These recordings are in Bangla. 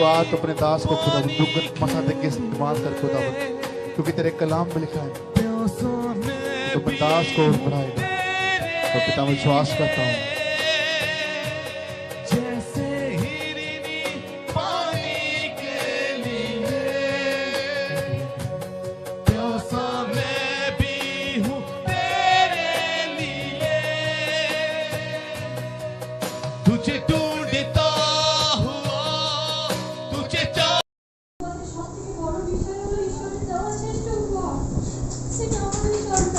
रात अपने दास को खुदा दुख मसा तक के इस्तेमाल कर खुदा क्योंकि तेरे कलाम में लिखा है तो अपने दास को बढ़ाएगा। तो पिता विश्वास करता हूँ। ढूंढता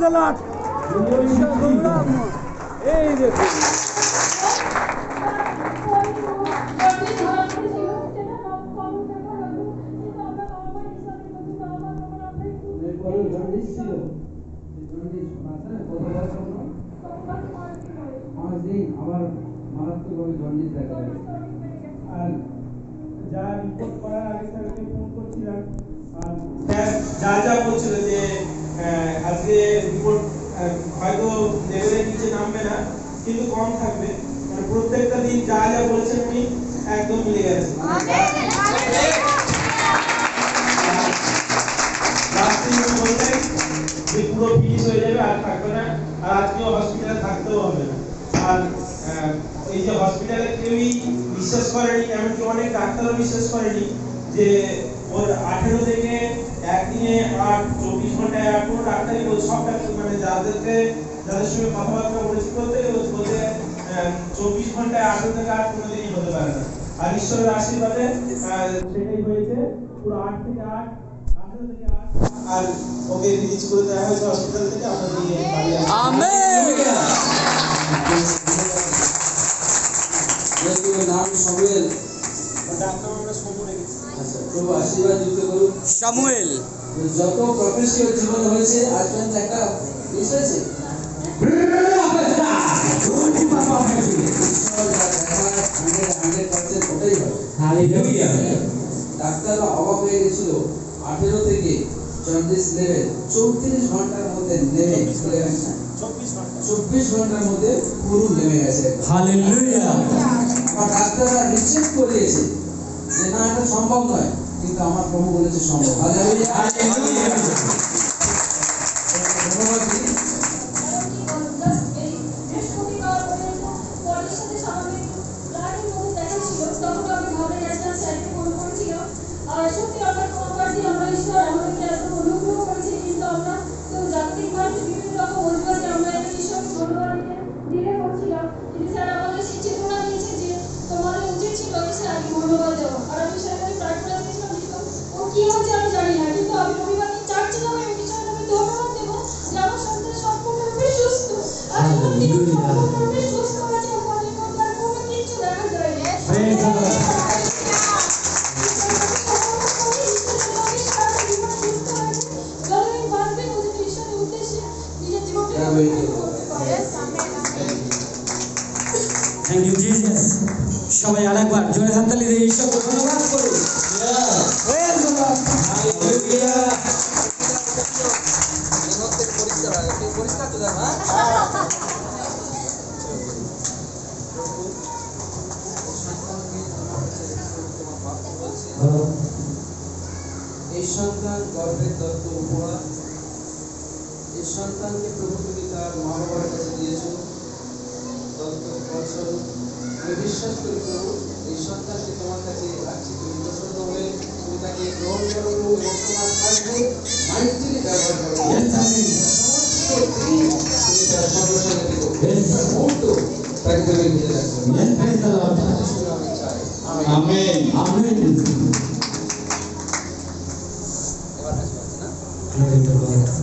জন্য পাঁচ দিন আবার মারাত্মকভাবে জন্ডিস দেখা আর যা রিপোর্ট করার আগে স্যারকে ফোন করছিলাম যা যা বলছিল যে আজকে রিপোর্ট হয়তো লেভেলের নিচে নামবে না, কিন্তু কম থাকবে। মানে প্রত্যেকটা দিন যা যা বলছেন উনি একদম মিলে গেছে। যে, পুরো ফিনিশ হয়ে যাবে, আর থাকবে না। আর আজকেও হসপিটালে থাকতেও হবে না। আর এই যে হসপিটালে কেউই বিশ্বাস করেনি, এমনকি অনেক ডাক্তারও বিশ্বাস করেনি যে আঠেরো থেকে একদিনে আট চব্বিশ ঘন্টায় আর কোনো ডাক্তারই বলছে সব ডাক্তার মানে যাদেরকে যাদের সঙ্গে কথাবার্তা বলেছি প্রত্যেকে বলছে বলছে আহ, চব্বিশ ঘন্টায় আঠেরো থেকে আট কোনো দিনই হতে পারে না। আর ঈশ্বরের আশীর্বাদে সেটাই হয়েছে পুরো আট থেকে আট আঠেরো থেকে আট আর ওকে রিলিজ করে দেওয়া হয়েছে হসপিটাল থেকে আমরা নিয়ে বাড়ি আসি। Amen. সমুয়েল আচ্ছা প্রভু আশীর্বাদ যুক্ত করুন। Samuel. যত প্রফেসীয় জীবন হয়েছে আজ পর্যন্ত একটা মিস হয়েছে? ডাক্তাররা অবাক হয়ে গেছিল। আঠেরো থেকে জন্ডিস লেভেল চৌত্রিশ ঘণ্টার মধ্যে নেমে চব্বিশ ঘণ্টা। চব্বিশ ঘণ্টার মধ্যে পুরো নেমে গেছে. ডাক্তাররা রিচেক করিয়েছে না, এটা সম্ভব নয়, কিন্তু আমার প্রভু বলেছে সম্ভব হালেলুয়া ধন্যবাদ দিই। বৃহস্পতিবার পরের সাথে স্বাভাবিক রাগের মধ্যে কি হচ্ছে আমি জানি না কিন্তু আমি রবিবার দিন চার্চে যাব আমি পিছনে আমি দৌড়ানো দেবো। যে আমার সন্তান সম্পূর্ণরূপে সুস্থ। আর হ্যাঁ, সম্পূর্ণরূপে সন্তান গর্ভের দত্ত উপহার। এই সন্তানকে প্রভু তুমি তার মা বাবার কাছে দিয়েছ। দত্ত ফলস্বরূপ আমি বিশ্বাস করি প্রভু এই সন্তানকে তোমার কাছে রাখছি। তুমি প্রসন্ন হয়ে তুমি তাকে গ্রহণ করো প্রভু, এবং তোমার কাজে মাইন্ডলি ব্যবহার করো। তুমি তার সর্বসঙ্গে মুহূর্ত তাকে আমি চাই. Gloria a